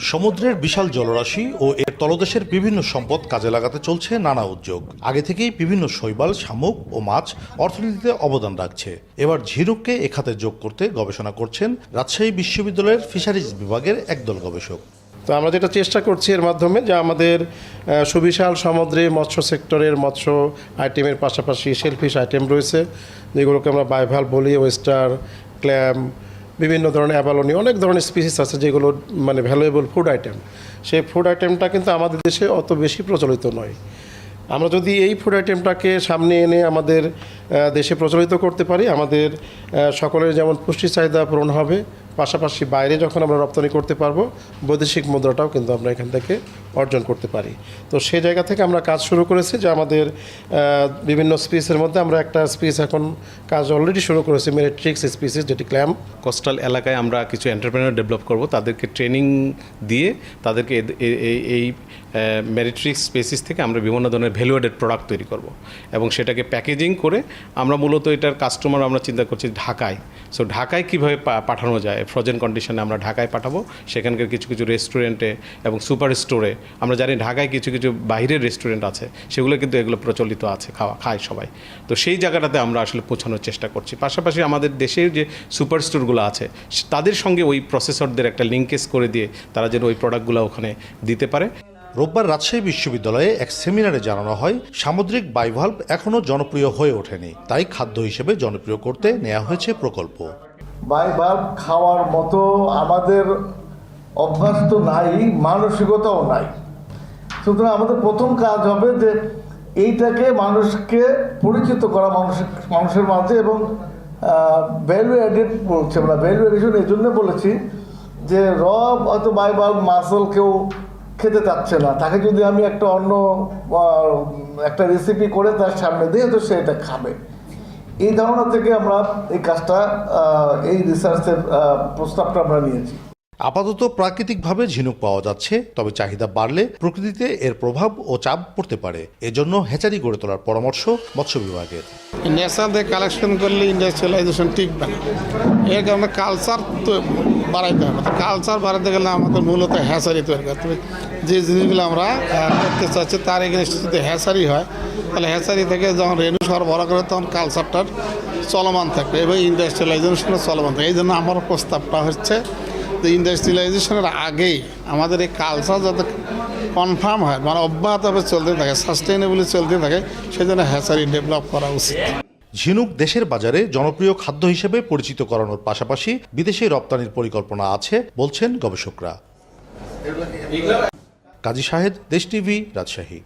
সমুদ্রের বিশাল জলরাশি ও এর তলদেশের বিভিন্ন সম্পদ কাজে লাগাতে চলছে নানা উদ্যোগ। আগে থেকেই বিভিন্ন শৈবাল, শামুক ও মাছ অর্থনীতিতে অবদান রাখছে। এবার ঝিনুককে এ খাতে যোগ করতে গবেষণা করছেন রাজশাহী বিশ্ববিদ্যালয়ের ফিশারিজ বিভাগের একদল গবেষক। তো আমরা যেটা চেষ্টা করছি এর মাধ্যমে যে আমাদের সুবিশাল সমুদ্রে মৎস্য সেক্টরের মৎস্য আইটেমের পাশাপাশি সেলফিশ আইটেম রয়েছে। যেগুলোকে আমরা বাইভাল বলি ওয়েস্টার ক্ল্যাম বিভিন্ন ধরনের অ্যাবালনি, অনেক ধরনের স্পিসিস আছে যেগুলো মানে ভ্যালুয়েবল ফুড আইটেম সেই ফুড আইটেমটা কিন্তু আমাদের দেশে অত বেশি প্রচলিত নয়। আমরা যদি এই ফুড আইটেমটাকে সামনে এনে আমাদের দেশে প্রচলিত করতে পারি, আমাদের সকলের যেমন পুষ্টি চাহিদা পূরণ হবে, পাশাপাশি বাইরে যখন আমরা রপ্তানি করতে পারব, বৈদেশিক মুদ্রাটাও কিন্তু আমরা এখান থেকে অর্জন করতে পারি। তো সেই জায়গা থেকে আমরা কাজ শুরু করেছি যে আমাদের বিভিন্ন স্পিসের মধ্যে আমরা একটা স্পিস এখন কাজ অলরেডি শুরু করেছি মেরিট্রিক্স স্পিসিস যেটি ক্ল্যাম কোস্টাল এলাকায় আমরা কিছু এন্টারপ্রেনার ডেভেলপ করব, তাদেরকে ট্রেনিং দিয়ে তাদেরকে এই- মেরিট্রিক্স স্পেসিস থেকে আমরা বিভিন্ন ধরনের ভ্যালুয়েডেড প্রোডাক্ট তৈরি করব। এবং সেটাকে প্যাকেজিং করে আমরা মূলত এটার কাস্টমার আমরা চিন্তা করছি ঢাকায়। সো ঢাকায় কীভাবে পাঠানো যায়? ফ্রোজেন কন্ডিশনে আমরা ঢাকায় পাঠাবো, সেখানকার কিছু কিছু রেস্টুরেন্টে এবং সুপার স্টোরে আমরা জানি ঢাকায় কিছু কিছু বাইরের রেস্টুরেন্ট আছে সেগুলো কিন্তু এগুলো প্রচলিত আছে খাওয়া খায় সবাই। তো সেই জায়গাটাতে আমরা আসলে পৌঁছানোর চেষ্টা করছি। পাশাপাশি আমাদের দেশের যে সুপার স্টোরগুলো আছে তাদের সঙ্গে ওই প্রসেসরদের একটা লিঙ্কেজ করে দিয়ে তারা যেন ওই প্রোডাক্টগুলো ওখানে দিতে পারে। রোববার রাজশাহী বিশ্ববিদ্যালয়ে এক সেমিনারে জানানো হয় সামুদ্রিক বাইভাল্ভ এখনও জনপ্রিয় হয়ে ওঠেনি। তাই খাদ্য হিসেবে জনপ্রিয় করতে নেওয়া হয়েছে প্রকল্প। বাইবাল খাওয়ার মতো আমাদের অভ্যাস তো নাই, মানসিকতাও নাই। সুতরাং আমাদের প্রথম কাজ হবে যে এইটাকে মানুষকে পরিচিত করা মানুষ, মানুষের মাঝে এবং ভ্যালু অ্যাডেড বলছি আমরা ভ্যালু অ্যাডিশন এই জন্য বলেছি যে রব হয়তো বাইবাল মাসল কেউ খেতে চাচ্ছে না। তাকে যদি আমি একটা অন্য একটা রেসিপি করে তার সামনে দিয়ে তো সে এটা খাবে। এই ধারণা থেকে আমরা এই কাজটা এই রিসার্চের প্রস্তাবটা আমরা নিয়েছি। আপাতত প্রাকৃতিকভাবে ঝিনুক পাওয়া যাচ্ছে, তবে চাহিদা বাড়লে প্রকৃতিতে এর প্রভাব ও চাপ পড়তে পারে। এজন্য হেচারি গড়ে তোলার পরামর্শ মৎস্য বিভাগের। দিয়ে কালেকশন করলে ইন্ডাস্ট্রিয়ালাইজেশন টিকবে না। এর কারণে কালচার তো বাড়াইতে হবে কালচার বাড়াতে গেলে আমাদের মূলত হ্যাসারি তৈরি করতে হবে যে জিনিসগুলো আমরা করতে চাচ্ছি, তার এগেনস্টে যদি হ্যাসারি হয়, তাহলে হ্যাসারি থেকে যখন রেনু সরবরাহ করে, তখন কালচারটার চলমান থাকবে এবং ইন্ডাস্ট্রিয়ালাইজেশনও চলমান থাকবে। এই জন্য আমার প্রস্তাবটা হচ্ছে ইন্ডাস্ট্রিয়ালাইজেশনের আগেই আমাদের এই কালচার যাতে কনফার্ম হয় মানে অব্যাহতভাবে চলতে থাকে সাস্টেইনেবলি চলতে থাকে সেই জন্য হ্যাচারি ডেভেলপ করা উচিত। ঝিনুক দেশের বাজারে জনপ্রিয় খাদ্য হিসেবে পরিচিত করানোর পাশাপাশি বিদেশে রপ্তানির পরিকল্পনা আছে, বলছেন গবেষকরা। কাজী শাহেদ দেশ টিভি, রাজশাহী।